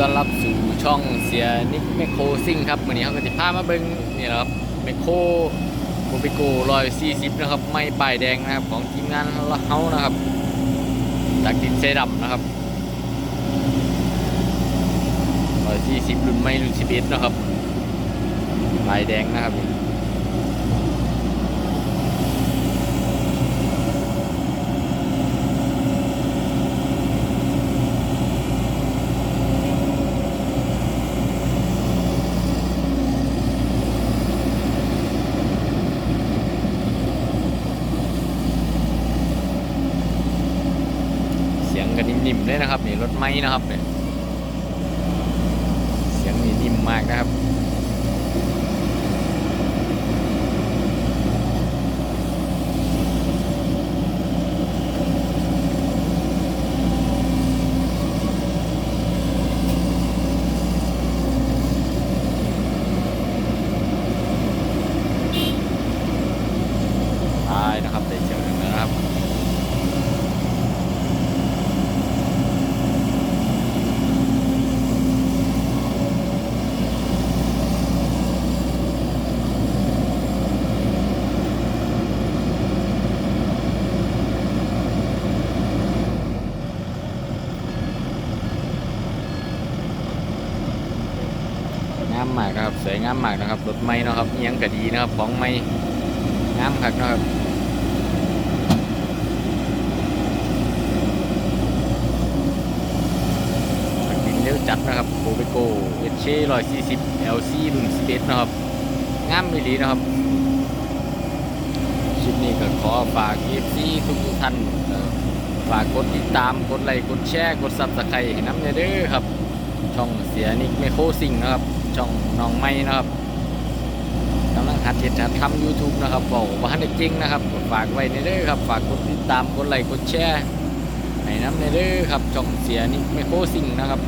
ต้อนรับสู่ช่องเสียนิกเมคโคซิ่งครับวันนี้เขาก็จะพามาเบิ้งนี่แหละครับเมคโคโมบิโกร้อยสี่สิบนะครับไม่ป้ายแดงนะครับของทีมงานเฮานะครับ จากดินเซดับนะครับร้อยสี่สิบรุ่นไม่รุ่นสิบเอ็ดนะครับป้ายแดงนะครับ นิ่มๆเลยนะครับนี่รถไม้นะครับเนี่ยเสียงนี่นิ่มมากนะครับตายนะครับได้เชียวหนึ่งวนะครับ งามมากนะครับ สวยงามมากนะครับรถไม้นะครับเอียงก็ดีนะครับของไม้งามคักนะครับดินเร็วจัดนะครับโบเบโกเอชเช่ร้อยสี่สิบเอลซีรุ่นสเปซนะครับงามม่ดีนะครับคลิปนี้ก็ขอฝากเอฟซีทุกท่านฝากกดติดตามกดไลค์กดแชร์กดซับสไครต์ให้น้ำเด้อครับ ช่องเสียนิกไมโครซิงนะครับ ช่องน้องไม้นะครับกำลังหัดเห็ดหัดทำยูทูบนะครับบอกว่าันจริงนะครับก็ฝากไว้ในเด้อครับ ฝากกดติดตามกดไลค์กดแชร์ให้น้ำในเด้อครับช่องเสียนี่ไม่โคสิ่งนะครับ